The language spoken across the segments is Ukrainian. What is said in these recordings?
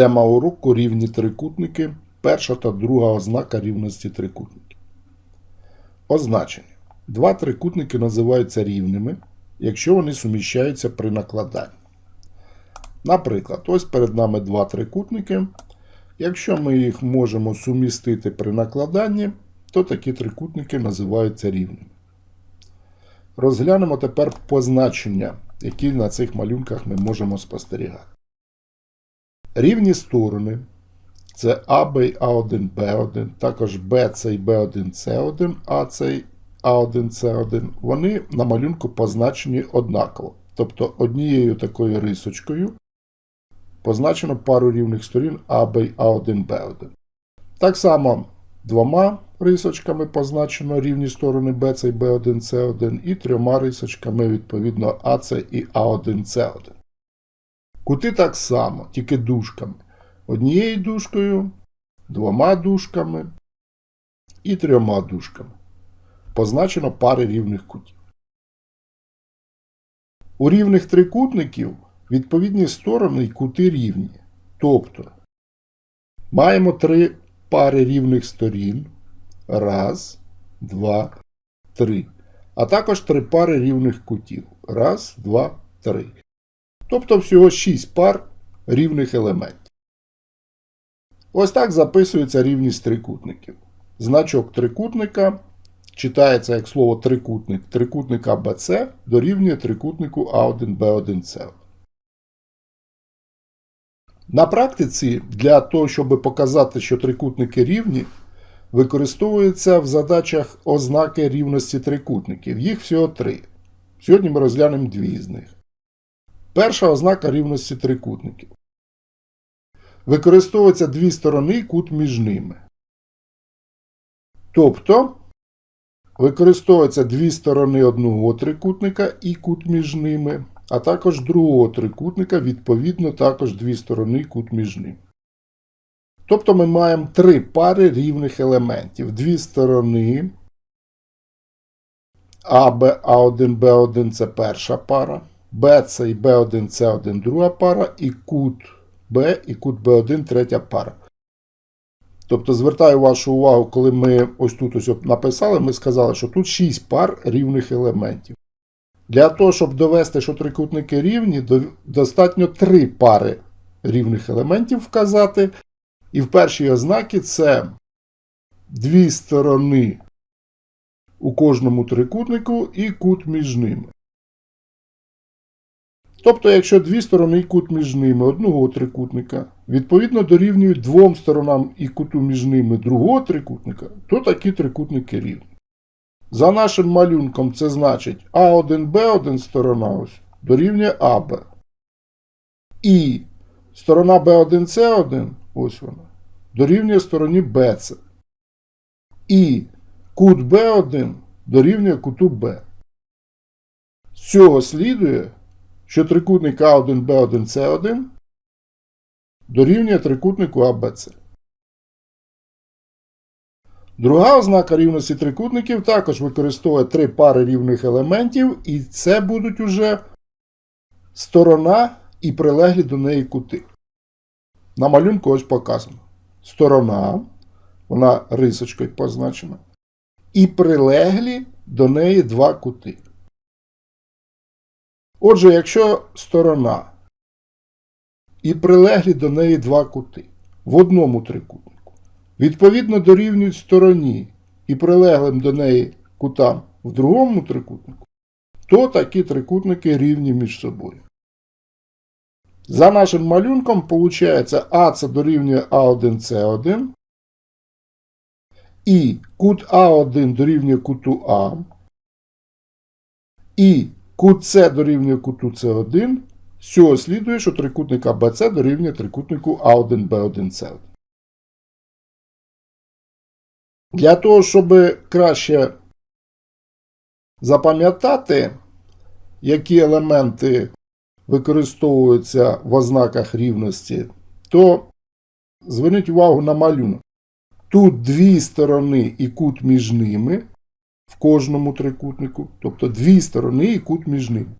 Тема уроку рівні трикутники. Перша та друга ознака рівності трикутників. Означення. Два трикутники називаються рівними, якщо вони суміщаються при накладанні. Наприклад, ось перед нами два трикутники. Якщо ми їх можемо сумістити при накладанні, то такі трикутники називаються рівними. Розглянемо тепер позначення, які на цих малюнках ми можемо спостерігати. Рівні сторони це АБ і А1, Б1, також БЦ і Б1, С1, АЦ і А1, С1. Вони на малюнку позначені однаково. Тобто однією такою рисочкою позначено пару рівних сторін АБ і А1, Б1. Так само двома рисочками позначено рівні сторони BC і B1, C1 і трьома рисочками відповідно AC і A1, C1. Кути так само, тільки дужками. Однією дужкою, двома дужками і трьома дужками. Позначено пари рівних кутів. У рівних трикутників відповідні сторони і кути рівні. Тобто маємо три пари рівних сторін. Раз, два, три. А також три пари рівних кутів. Раз, два, три. Тобто всього 6 пар рівних елементів. Ось так записується рівність трикутників. Значок трикутника читається як слово трикутник. Трикутник АБЦ дорівнює трикутнику А1, Б1, С1. На практиці для того, щоб показати, що трикутники рівні, використовуються в задачах ознаки рівності трикутників. Їх всього три. Сьогодні ми розглянемо дві з них. Перша ознака рівності трикутників. Використовуються дві сторони і кут між ними. Тобто використовуються дві сторони одного трикутника і кут між ними, а також другого трикутника, відповідно, також дві сторони і кут між ними. Тобто ми маємо три пари рівних елементів. Дві сторони АБ, А1, Б1 це перша пара. BC і B1, C1 друга пара, і кут B і кут B1 третя пара. Тобто, звертаю вашу увагу, коли ми ось тут ось написали, ми сказали, що тут 6 пар рівних елементів. Для того, щоб довести, що трикутники рівні, достатньо 3 пари рівних елементів вказати. І в першій ознаці це дві сторони у кожному трикутнику і кут між ними. Тобто, якщо дві сторони і кут між ними одного трикутника відповідно дорівнюють двом сторонам і куту між ними другого трикутника, то такі трикутники рівні. За нашим малюнком це значить А1, Б1 сторона ось дорівнює АБ. І сторона B1, C1, ось вона, дорівнює стороні BC. І кут B1 дорівнює куту B. З цього слідує, що трикутник А1, Б1, С1 дорівнює трикутнику АБЦ. Друга ознака рівності трикутників також використовує три пари рівних елементів, і це будуть уже сторона і прилеглі до неї кути. На малюнку ось показано. Сторона, вона рисочкою позначена, і прилеглі до неї два кути. Отже, якщо сторона і прилеглі до неї два кути в одному трикутнику, відповідно дорівнюють стороні і прилеглим до неї кутам в другому трикутнику, то такі трикутники рівні між собою. За нашим малюнком виходить А це дорівнює А1С1, і кут А1 дорівнює куту А, і кут С дорівнює куту С1, з цього слідує, що трикутник АБЦ дорівнює трикутнику А1, Б1, С1. Для того, щоб краще запам'ятати, які елементи використовуються в ознаках рівності, то зверніть увагу на малюнок. Тут дві сторони і кут між ними в кожному трикутнику, тобто дві сторони і кут між ними.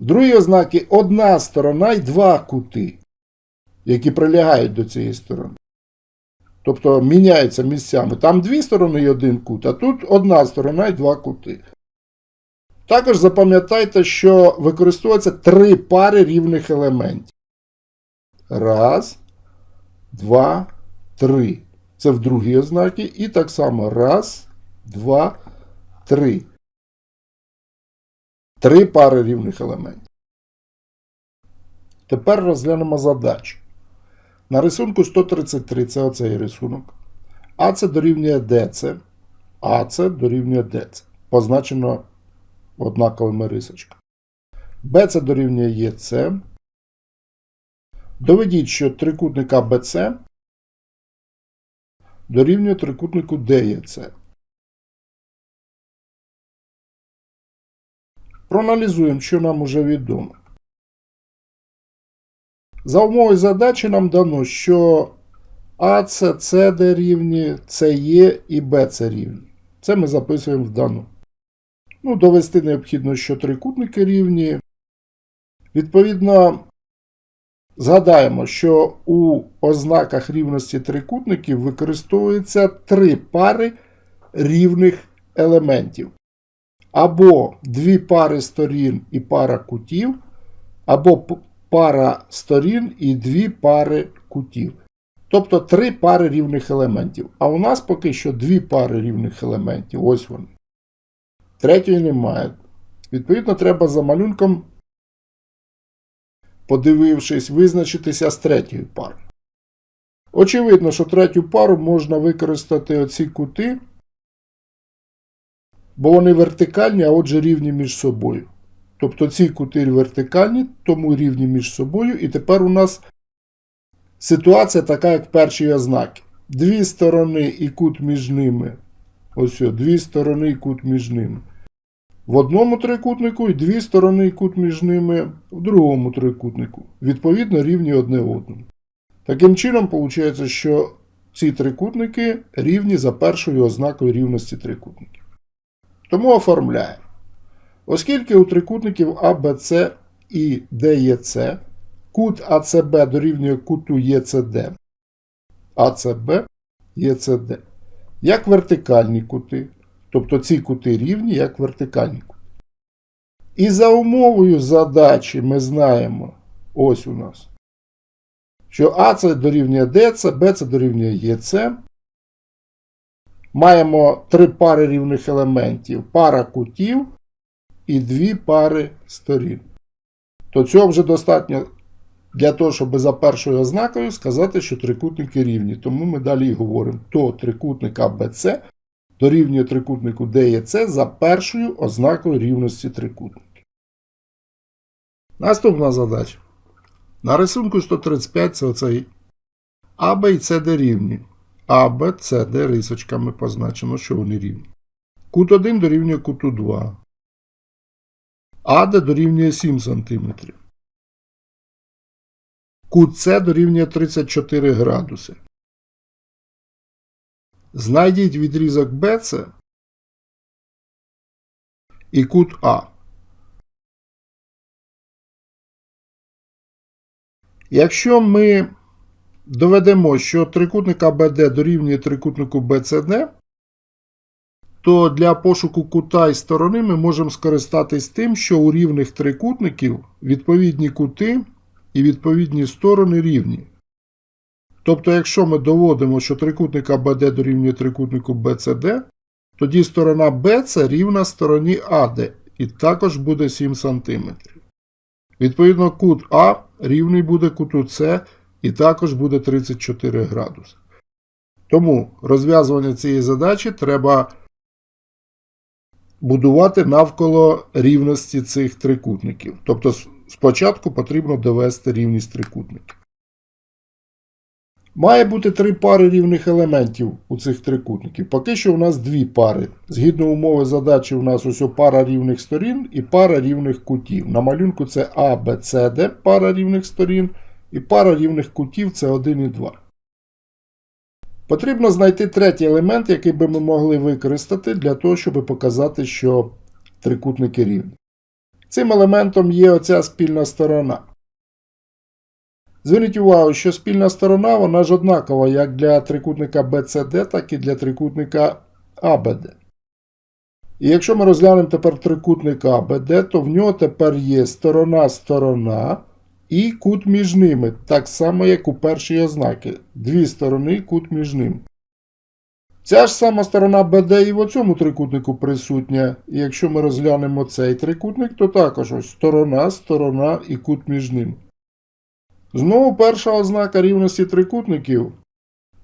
В другій ознаки одна сторона і два кути. які прилягають до цієї сторони. Тобто міняються місцями. Там дві сторони і один кут, а тут одна сторона і два кути. Також запам'ятайте, що використовується три пари рівних елементів. Раз, два, три. Це в другій ознакі. І так само раз, два, три. Три пари рівних елементів. Тепер розглянемо задачу. На рисунку 133 це оцей рисунок. А це дорівнює ДЦ, А це дорівнює ДЦ. Позначено однаковими рисочками. Б це дорівнює ЄЦ. Доведіть, що трикутник АБЦ дорівнює трикутнику ДЄЦ. Проаналізуємо, що нам уже відомо. За умовою задачі нам дано, що АЦ, СД рівні, СЕ і БЦ рівні. Це ми записуємо в дану. Ну, довести необхідно, що трикутники рівні. Відповідно, згадаємо, що у ознаках рівності трикутників використовується три пари рівних елементів. Або дві пари сторін і пара кутів, або пара сторін і дві пари кутів. Тобто три пари рівних елементів. А у нас поки що дві пари рівних елементів. Ось вони. Третьої немає. Відповідно, треба за малюнком, подивившись, визначитися з третьою парою. Очевидно, що третю пару можна використати оці кути, бо вони вертикальні, а отже рівні між собою. Тобто ці кути вертикальні, тому рівні між собою. І тепер у нас ситуація така, як в першій ознаці. Дві сторони і кут між ними. Ось, дві сторони і кут між ними. В одному трикутнику і дві сторони і кут між ними в другому трикутнику. Відповідно, рівні одне одному. Таким чином, виходить, що ці трикутники рівні за першою ознакою рівності трикутників. Тому оформляємо. Оскільки у трикутників АБЦ і ДЕЦ кут АЦБ дорівнює куту ЄЦД, АЦБ ЄЦД, як вертикальні кути, тобто ці кути рівні як вертикальні кути. І за умовою задачі ми знаємо, ось у нас, що АЦ дорівнює ДЦ, БЦ дорівнює ЄЦ. Маємо три пари рівних елементів, пара кутів і дві пари сторін. То цього вже достатньо для того, щоб за першою ознакою сказати, що трикутники рівні. Тому ми далі і говоримо, то трикутник АБЦ дорівнює трикутнику ДЕЦ за першою ознакою рівності трикутників. Наступна задача. На рисунку 135 це оцей АБ і СД рівні. АБ, СД рисочками позначено, що вони рівні. Кут 1 дорівнює куту 2. АД дорівнює 7 см. Кут С дорівнює 34 градуси. Знайдіть відрізок БЦ і кут А. Якщо ми доведемо, що трикутник АБД дорівнює трикутнику БЦД, то для пошуку кута і сторони ми можемо скористатись тим, що у рівних трикутників відповідні кути і відповідні сторони рівні. Тобто, якщо ми доводимо, що трикутник АБД дорівнює трикутнику БЦД, тоді сторона БЦ рівна стороні АД і також буде 7 см. Відповідно, кут А рівний буде куту С і також буде 34 градуси. Тому розв'язування цієї задачі треба будувати навколо рівності цих трикутників. Тобто спочатку потрібно довести рівність трикутників. Має бути три пари рівних елементів у цих трикутників. Поки що у нас дві пари. Згідно умови задачі, у нас ось пара рівних сторін і пара рівних кутів. На малюнку це А, Б, С, Д пара рівних сторін, і пара рівних кутів це 1 і 2. Потрібно знайти третій елемент, який би ми могли використати для того, щоб показати, що трикутники рівні. Цим елементом є оця спільна сторона. Зверніть увагу, що спільна сторона вона ж однакова як для трикутника BCD, так і для трикутника ABD. І якщо ми розглянемо тепер трикутник ABD, то в нього тепер є сторона-сторона і кут між ними, так само, як у першій ознаки. Дві сторони, кут між ними. Ця ж сама сторона BD і в цьому трикутнику присутня. І якщо ми розглянемо цей трикутник, то також ось сторона, сторона і кут між ними. Знову перша ознака рівності трикутників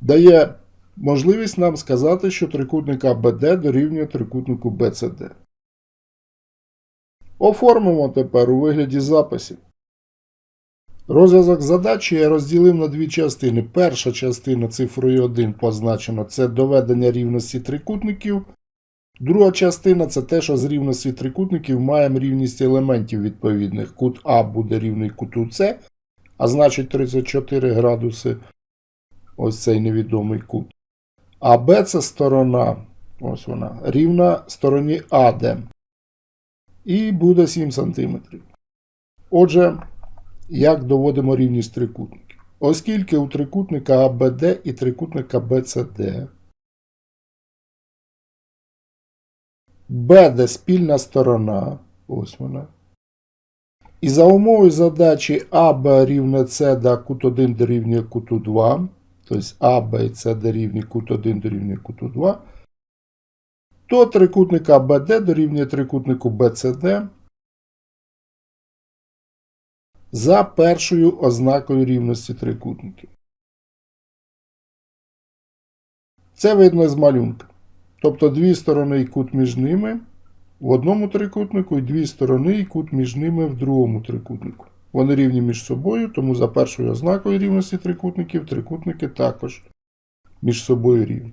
дає можливість нам сказати, що трикутник АБД дорівнює трикутнику BCD. Оформимо тепер у вигляді записів. Розв'язок задачі я розділив на дві частини. Перша частина цифрою 1 позначено це доведення рівності трикутників. Друга частина це те, що з рівності трикутників маємо рівність елементів відповідних. Кут А буде рівний куту С, а значить 34 градуси. Ось цей невідомий кут. А Б це сторона, ось вона, рівна стороні АД. І буде 7 см. Отже, як доводимо рівність трикутників? Оскільки у трикутника АБД і трикутника БЦД БД спільна сторона, ось вона. І за умовою задачі АБ рівне С, да кут 1 дорівнює куту 2, тобто АБ і С дорівнює кут 1 дорівнює куту 2, то трикутник АБД дорівнює трикутнику БЦД за першою ознакою рівності трикутників. Це видно з малюнка. Тобто дві сторони і кут між ними в одному трикутнику і дві сторони і кут між ними в другому трикутнику. Вони рівні між собою, тому за першою ознакою рівності трикутників трикутники також між собою рівні.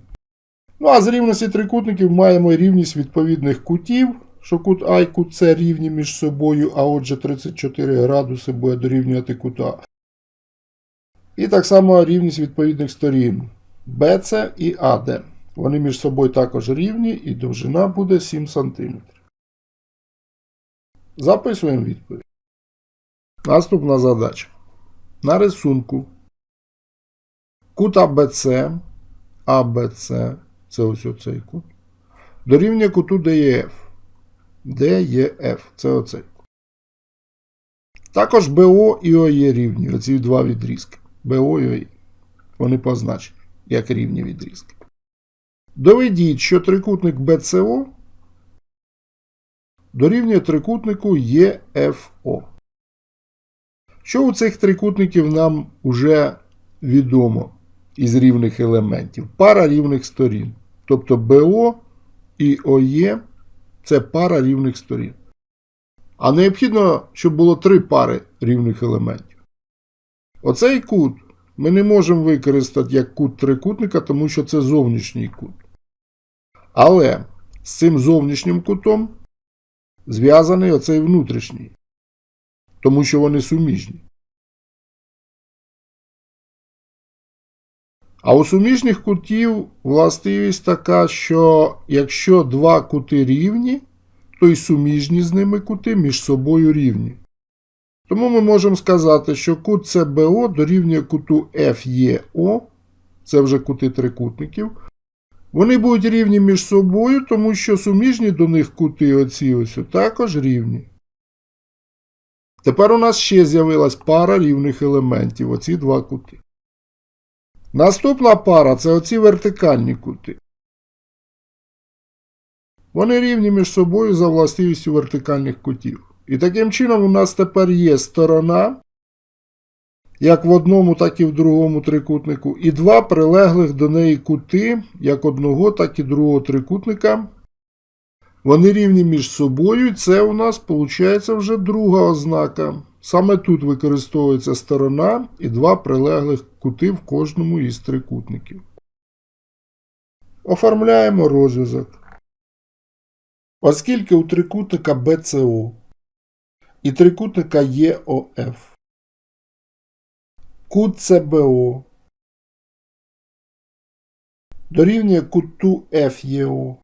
Ну а з рівності трикутників маємо рівність відповідних кутів, що кут А і кут С рівні між собою, а отже 34 градуси буде дорівнювати кута. І так само рівність відповідних сторін BC і AD. Вони між собою також рівні і довжина буде 7 см. Записуємо відповідь. Наступна задача. На рисунку кут АБЦ, АБЦ, це ось оцей кут, дорівнює куту ДЕФ. ДЕФ, це оцей. Також БО і ОЄ рівні, оці два відрізки. БО і ОЄ. Вони позначені як рівні відрізки. Доведіть, що трикутник БЦО дорівнює трикутнику ЄФО. Що у цих трикутників нам вже відомо із рівних елементів? Пара рівних сторін. Тобто БО і ОЄ це пара рівних сторін. А необхідно, щоб було три пари рівних елементів. Оцей кут ми не можемо використати як кут трикутника, тому що це зовнішній кут. Але з цим зовнішнім кутом зв'язаний оцей внутрішній, тому що вони суміжні. А у суміжних кутів властивість така, що якщо два кути рівні, то й суміжні з ними кути між собою рівні. Тому ми можемо сказати, що кут СБО дорівнює куту FEO, це вже кути трикутників. Вони будуть рівні між собою, тому що суміжні до них кути оці ось також рівні. Тепер у нас ще з'явилась пара рівних елементів, оці два кути. Наступна пара це оці вертикальні кути. Вони рівні між собою за властивістю вертикальних кутів. І таким чином у нас тепер є сторона, як в одному, так і в другому трикутнику, і два прилеглих до неї кути, як одного, так і другого трикутника. Вони рівні між собою, і це у нас виходить вже друга ознака. Саме тут використовується сторона і два прилеглих кути в кожному із трикутників. Оформляємо розв'язок. Оскільки у трикутника BCO і трикутника ЄОФ кут СБО дорівнює куту FЄО,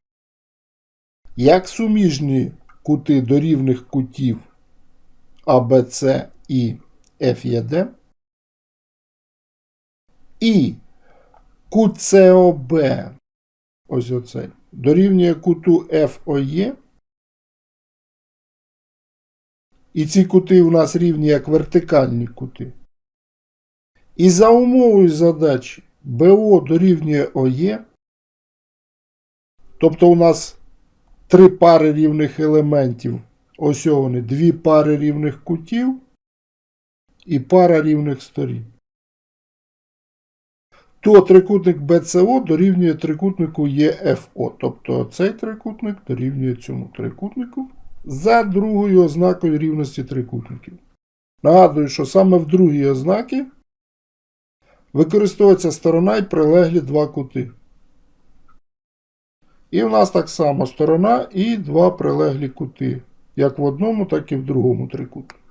як суміжні кути до рівних кутів АБЦ і ФЄД, І кут СОБ, ось оцей, дорівнює куту FOE. І ці кути у нас рівні як вертикальні кути. І за умовою задачі БО дорівнює ОЄ, тобто у нас три пари рівних елементів, ось вони, дві пари рівних кутів і пара рівних сторін. То трикутник BCO дорівнює трикутнику ЄФО. Тобто цей трикутник дорівнює цьому трикутнику за другою ознакою рівності трикутників. Нагадую, що саме в другій ознаки використовується сторона і прилеглі два кути. І в нас так само сторона і два прилеглі кути, як в одному, так і в другому трикутнику.